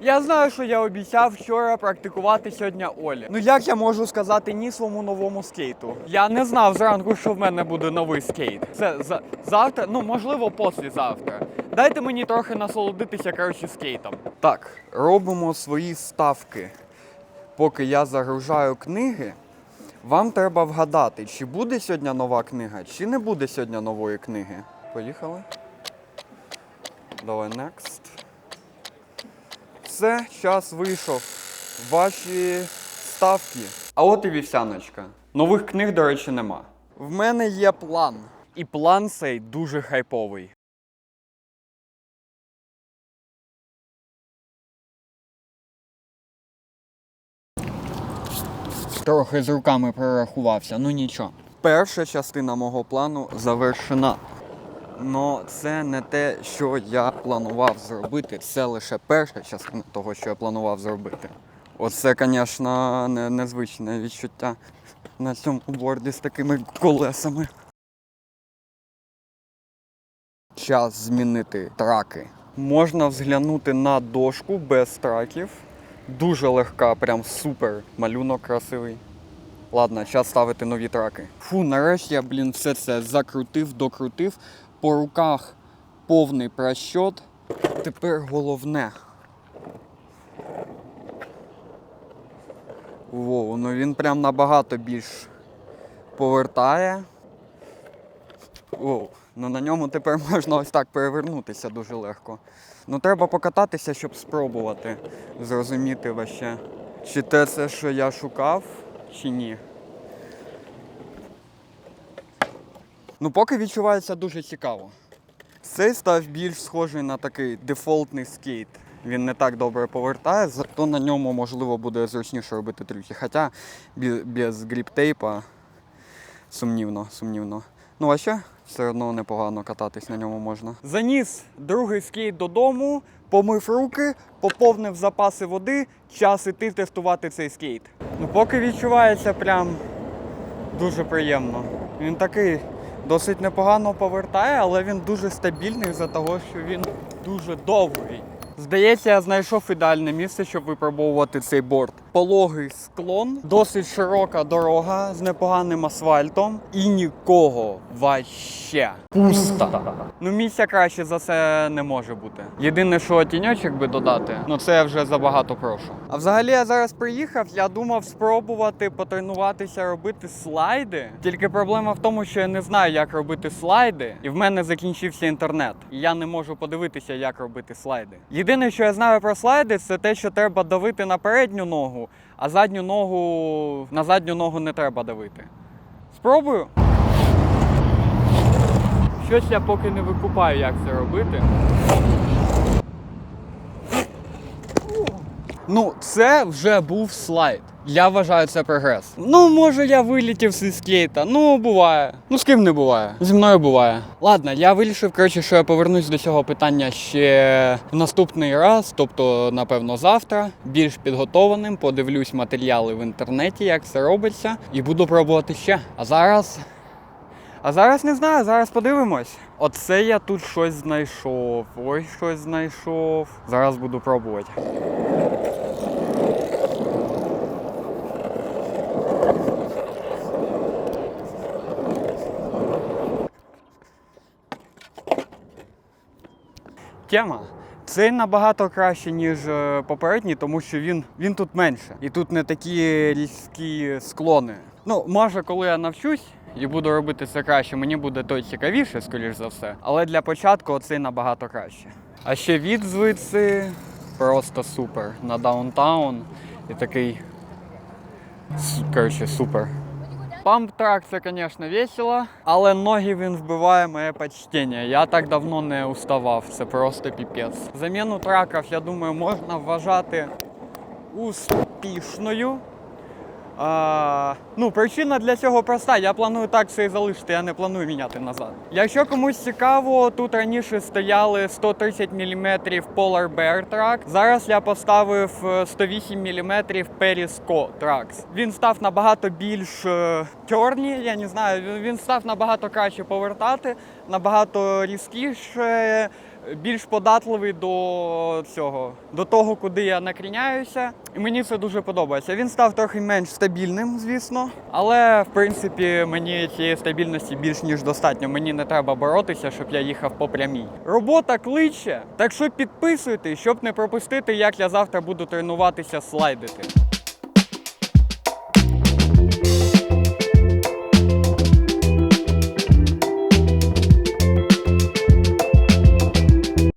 Я знаю, що я обіцяв вчора практикувати сьогодні Олі. Ну як я можу сказати ні своєму новому скейту? Я не знав зранку, що в мене буде новий скейт. Це за завтра, ну можливо, післязавтра. Дайте мені трохи насолодитися коротше скейтом. Так, робимо свої ставки. Поки я загружаю книги, вам треба вгадати, чи буде сьогодні нова книга, чи не буде сьогодні нової книги. Поїхали. Давай next. Все, час вийшов. Ваші ставки. А от і вівсяночка. Нових книг, до речі, нема. В мене є план. І план цей дуже хайповий. Трохи з руками прорахувався, ну нічого. Перша частина мого плану завершена. Но це не те, що я планував зробити. Це лише перша частина того, що я планував зробити. Оце, звісно, не, незвичне відчуття на цьому борді з такими колесами. Час змінити траки. Можна взглянути на дошку без траків. Дуже легка, прям супер. Малюнок красивий. Ладно, час ставити нові траки. Фу, нарешті я, блін, все це закрутив, докрутив. По руках повний прощот. Тепер головне. Воу, ну він прям набагато більш повертає. Воу, ну на ньому тепер можна ось так перевернутися дуже легко. Ну треба покататися, щоб спробувати зрозуміти ваще, чи те це, що я шукав, чи ні. Ну, поки відчувається дуже цікаво. Цей став більш схожий на такий дефолтний скейт. Він не так добре повертає, зато на ньому можливо буде зручніше робити трюки. Хоча без гріп-тейпа сумнівно, сумнівно. Ну а ще все одно непогано кататись на ньому можна. Заніс другий скейт додому, помив руки, поповнив запаси води, час іти тестувати цей скейт. Ну поки відчувається прям дуже приємно. Він такий досить непогано повертає, але він дуже стабільний за того, що він дуже довгий. Здається, я знайшов ідеальне місце, щоб випробовувати цей борт. Пологий склон, досить широка дорога з непоганим асфальтом і нікого ваще. Пусто. Ну місця краще за це не може бути. Єдине, що тіньочок би додати, ну це я вже забагато прошу. А взагалі я зараз приїхав, я думав спробувати потренуватися робити слайди. Тільки проблема в тому, що я не знаю, як робити слайди, і в мене закінчився інтернет. І я не можу подивитися, як робити слайди. Єдине, що я знаю про слайди, це те, що треба давити на передню ногу, а задню ногу на задню ногу не треба давити. Спробую. Щось я поки не викупаю, як це робити. Ну, це вже був слайд. Я вважаю це прогрес. Ну, може, я вилетів зі скейта. Ну, буває. Ну, з ким не буває. Зі мною буває. Ладно, я вирішив, коротше, що я повернусь до цього питання ще в наступний раз, тобто, напевно, завтра, більш підготованим, подивлюсь матеріали в інтернеті, як це робиться, і буду пробувати ще. А зараз. А зараз не знаю, зараз подивимось. Оце я тут щось знайшов. Ось щось знайшов. Зараз буду пробувати. Тема. Цей набагато краще, ніж е, попередній, тому що він, він тут менше. І тут не такі різкі склони. Ну, може, коли я навчусь і буду робити це краще, мені буде той цікавіше, скоріш за все. Але для початку оцей набагато краще. А ще від звідси просто супер. На даунтаун і такий. Коротше, супер. Памп трак це, звісно, весело, але ноги він вбиває моє почтення. Я так давно не уставав, це просто піпець. Заміну траків, я думаю, можна вважати успішною. А, ну, причина для цього проста. Я планую так все і залишити, я не планую міняти назад. Якщо комусь цікаво, тут раніше стояли 130 мм Polar Bear Track. Зараз я поставив е, 108 мм Perisco Trax. Він став набагато більш е, я не знаю, він став набагато краще повертати, набагато різкіше більш податливий до цього, до того, куди я накріняюся. І мені це дуже подобається. Він став трохи менш стабільним, звісно, але в принципі мені цієї стабільності більш ніж достатньо. Мені не треба боротися, щоб я їхав по прямій. Робота кличе, так що підписуйтесь, щоб не пропустити, як я завтра буду тренуватися слайдити.